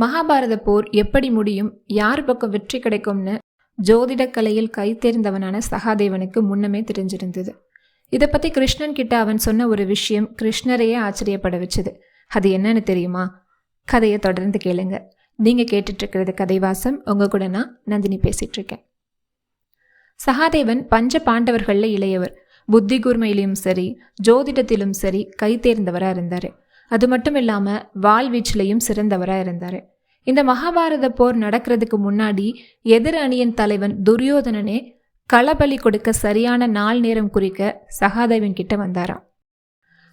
மகாபாரத போர் எப்படி முடியும்? யார் பக்கம் வெற்றி கிடைக்கும்னு? ஜோதிடக் கலையில் கை தேர்ந்தவனான சகாதேவனுக்கு முன்னமே தெரிஞ்சிருந்தது. இதை பற்றி கிருஷ்ணன் கிட்ட அவன் சொன்ன ஒரு விஷயம் கிருஷ்ணரையே ஆச்சரியப்பட வச்சது. அது என்னன்னு தெரியுமா? கதையை தொடர்ந்து கேளுங்க. நீங்கள் கேட்டுட்ருக்கிறது கதைவாசம். உங்கள் கூட நான் நந்தினி பேசிகிட்ருக்கேன் சகாதேவன் பஞ்ச பாண்டவர்களில் இளையவர். புத்தி கூர்மையிலும் சரி ஜோதிடத்திலும் சரி கை தேர்ந்தவராக இருந்தார். அது மட்டும் இல்லாமல் வாழ்வீச்சிலையும் சிறந்தவராக இருந்தார். இந்த மகாபாரத போர் நடக்கிறதுக்கு முன்னாடி எதிர் அணியின் தலைவன் துரியோதனனே களபலி கொடுக்க சரியான நாள் நேரம் குறிக்க சகாதேவன் கிட்ட வந்தாராம்.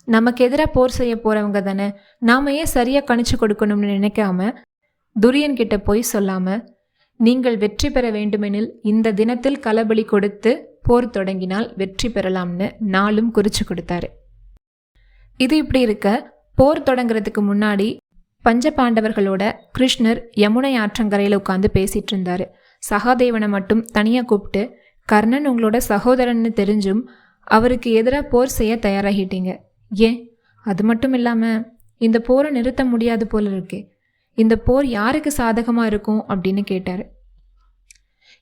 நமக்கு எதிராக போர் செய்ய போறவங்க தானே நாம ஏன் சரியா கணிச்சு கொடுக்கணும்னு நினைக்காம? துரியன் கிட்ட போய் சொல்லாம நீங்கள் வெற்றி பெற வேண்டுமெனில் இந்த தினத்தில் களபலி கொடுத்து போர் தொடங்கினால் வெற்றி பெறலாம்னு நாளும் குறிச்சு கொடுத்தாரு. இது இப்படி இருக்க போர் தொடங்குறதுக்கு முன்னாடி பஞ்ச பாண்டவர்களோட கிருஷ்ணர் யமுனை ஆற்றங்கரையில் உட்காந்து பேசிட்டு இருந்தாரு சகாதேவனை மட்டும் தனியாக கூப்பிட்டு கர்ணன் உங்களோட சகோதரன்னு தெரிஞ்சும் அவருக்கு எதிராக போர் செய்ய தயாராகிட்டீங்க. ஏன்? அது மட்டும் இல்லாமல் இந்த போரை நிறுத்த முடியாது போல இருக்கே. இந்த போர் யாருக்கு சாதகமாக இருக்கும்? அப்படின்னு கேட்டார்.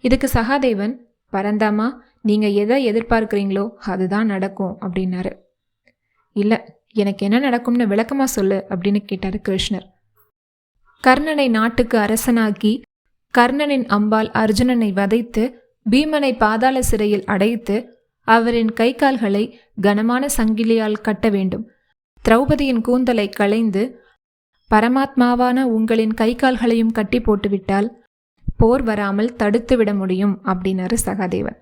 இதுக்கு சகாதேவன் பரந்தாமா நீங்கள் எதை எதிர்பார்க்குறீங்களோ அதுதான் நடக்கும் அப்படின்னாரு. இல்லை எனக்கு என்ன நடக்கும்னு விளக்கமாக சொல்லு அப்படின்னு கேட்டார் கிருஷ்ணர். கர்ணனை நாட்டுக்கு அரசனாக்கி கர்ணனின் அம்பால் அர்ஜுனனை வதைத்து பீமனை பாதாள சிறையில் அடைத்து அவரின் கை கால்களை கனமான சங்கிலியால் கட்ட வேண்டும். திரௌபதியின் கூந்தலை களைந்து பரமாத்மாவான உங்களின் கை கால்களையும் கட்டி போட்டுவிட்டால் போர் வராமல் தடுத்து விட முடியும் அப்படின்னாரு சகாதேவன்.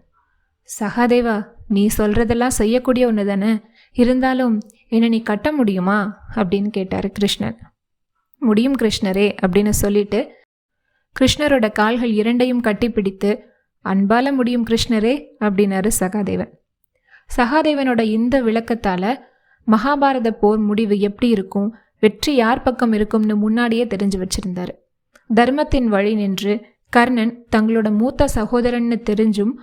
சகாதேவா நீ சொல்றதெல்லாம் செய்யக்கூடிய ஒன்று தானே இருந்தாலும் என்னை நீ கட்ட முடியுமா? அப்படின்னு கேட்டார் கிருஷ்ணன். முடியும் கிருஷ்ணரே அப்படின்னு சொல்லிட்டு கிருஷ்ணரோட கால்கள் இரண்டையும் கட்டிப்பிடித்து அன்பால முடியும் கிருஷ்ணரே அப்படின்னாரு சகாதேவன். சகாதேவனோட இந்த விளக்கத்தால் மகாபாரத போர் முடிவு எப்படி இருக்கும்? வெற்றி யார் பக்கம் இருக்கும்னு முன்னாடியே தெரிஞ்சு வச்சிருந்தாரு. தர்மத்தின் வழி நின்று கர்ணன் தங்களோட மூத்த சகோதரன்னு தெரிஞ்சும்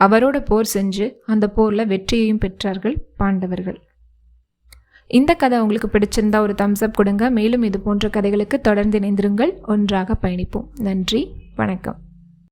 அவரோட போர் செஞ்சு அந்த போரில் வெற்றியையும் பெற்றார்கள் பாண்டவர்கள். இந்த கதை உங்களுக்கு பிடிச்சிருந்தா ஒரு தம்ஸ் அப் கொடுங்க. மேலும் இது போன்ற கதைகளுக்கு தொடர்ந்து இணைந்திருங்கள். ஒன்றாக பயணிப்போம். நன்றி. வணக்கம்.